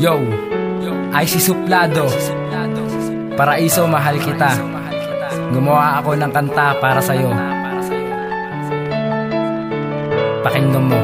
Yo, ay si Suplado. Paraiso mahal kita. Gumawa ako ng kanta para sa'yo. Pakinggan mo.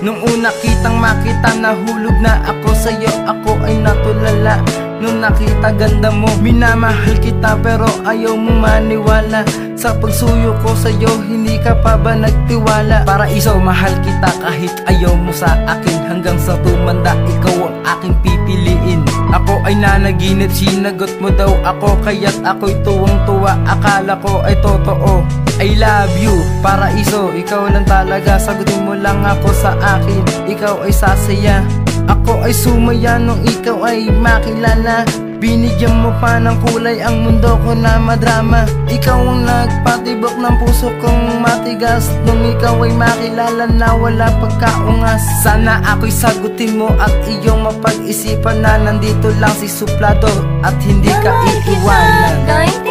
Nung una kitang makita Nahulog na ako sa'yo. Ako ay natulala Nung nakita ganda mo Minamahal kita pero ayaw mo maniwala. Sa pagsuyo ko sa'yo Hindi ka pa ba nagtiwala? Para isaw mahal kita kahit ayaw mo sa akin. Hanggang sa tumanda ikaw ang aking pipiliin. Ako ay nanaginip sinagot mo daw ako Kaya't ako'y tuwang tuwa akala ko ay totoo I love you, para iso, ikaw lang talaga Sagutin mo lang ako sa akin, ikaw ay sasaya ako ay sumaya nung ikaw ay makilala. Binigyan mo pa ng kulay ang mundo ko na madrama. Ikaw ang nagpatibok ng puso kong matigas. Nung ikaw ay makilala na wala pagkaungas. Sana ako'y sagutin mo at iyong mapag-isipan na Nandito lang si Suplado at hindi ka iiwanan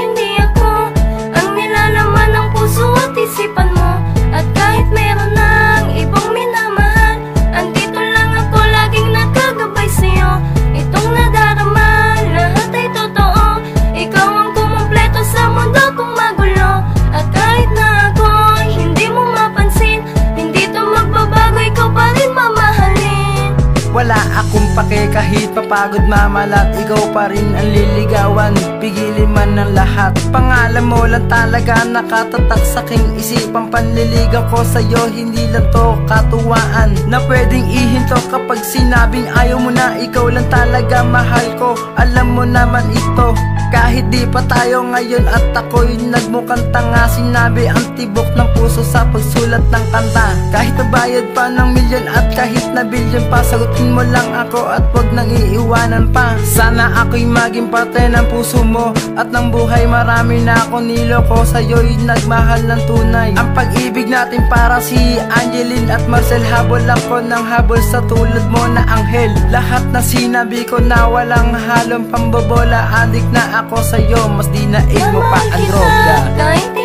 pake kahit papagod mamalat Ikaw pa rin ang liligawan. Pigilin man ng lahat. Pangalan mo lang talaga nakatatak sa aking isipan Panliligaw ko sa'yo hindi lang to katuwaan Na pwedeng ihinto kapag sinabing ayaw mo na. Ikaw lang talaga mahal ko. Alam mo naman ito. Kahit di pa tayo ngayon at ako'y nagmukhang tanga Sinabi ang tibok ng puso sa pagsulat ng kanta. Kahit nabayad pa ng milyon at kahit na bilyon pa Sagutin mo lang ako at wag nang iiwanan pa. Sana ako'y maging parte ng puso mo. At ng buhay marami na ako niloko. Sa'yo'y nagmahal ng tunay. Ang pag-ibig natin para si Angeline at Marcel Habol ako ng habol sa tulad mo na anghel. Lahat na sinabi ko na walang halong pambobola. Adik na ako sa'yo, mas di naig mo pa ang droga